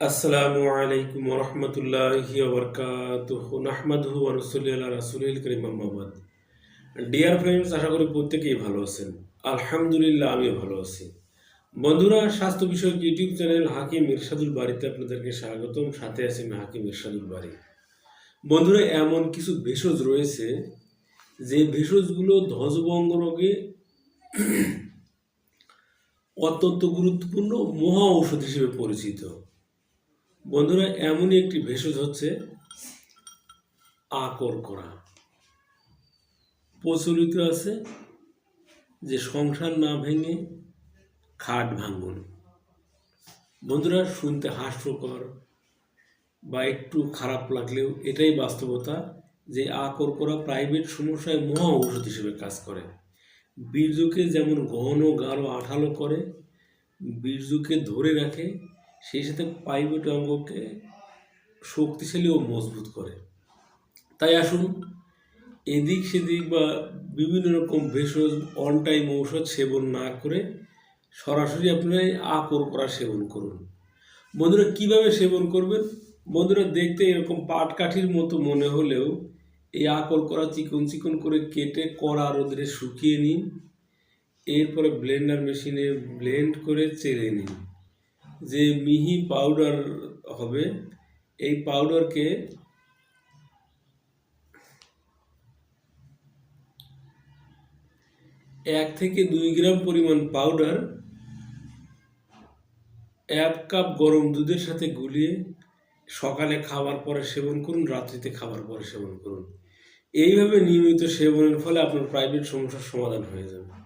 আসসালামু আলাইকুম রহমতুল্লাহি নাহমাদুহু কারীম ডিয়ার ফ্রেন্ডস আশা করি প্রত্যেকেই ভালো আছেন। আলহামদুলিল্লাহ, আমিও ভালো আছি। বন্ধুরা, স্বাস্থ্য বিষয়ক ইউটিউব চ্যানেল হাকিম ইরশাদুল বাড়িতে আপনাদেরকে স্বাগতম। সাথে আছি আমি হাকিম ইরশাদুল বাড়ি। বন্ধুরা, এমন কিছু ভেষজ রয়েছে, যে ভেষজগুলো ধ্বজভঙ্গ রোগে অত্যন্ত গুরুত্বপূর্ণ মহা ঔষধ হিসেবে পরিচিত। বন্ধুরা, এমনই একটি ভেষজ হচ্ছে আকর করা প্রচলিত আছে যে সংসার না ভেঙে খাট ভাঙুন। বন্ধুরা, শুনতে হাস্যকর বা একটু খারাপ লাগলেও এটাই বাস্তবতা যে আকর করা প্রাইভেট সমস্যায় মহা ঔষধ হিসেবে কাজ করে। বীর্যকে যেমন ঘন, গাঢ়, আঠালো করে, বীর্যকে ধরে রাখে সেই সাথে প্রাইভেট অঙ্গকে শক্তিশালী ও মজবুত করে। তাই আসুন, এদিক সেদিক বা বিভিন্ন রকম ভেষজ অন টাইম ঔষধ সেবন না করে সরাসরি আপনারা আকর করা সেবন করুন। বন্ধুরা, কীভাবে সেবন করবেন? বন্ধুরা, দেখতে এরকম পাটকাঠির মতো মনে হলেও এই আকর করা চিকন চিকন করে কেটে কড়া রোদে শুকিয়ে নিন। এরপরে ব্লেন্ডার মেশিনে ব্লেন্ড করে চেড়ে নিন। যে মিহি পাউডার হবে, এই পাউডারকে এক থেকে দুই গ্রাম পরিমাণ পাউডার, এক কাপ গরম দুধের সাথে গুলিয়ে সকালে খাবার পরে সেবন করুন, রাত্রিতে খাবার পরে সেবন করুন। এইভাবে নিয়মিত সেবনের ফলে আপনার প্রাইভেট সমস্যার সমাধান হয়ে যাবে।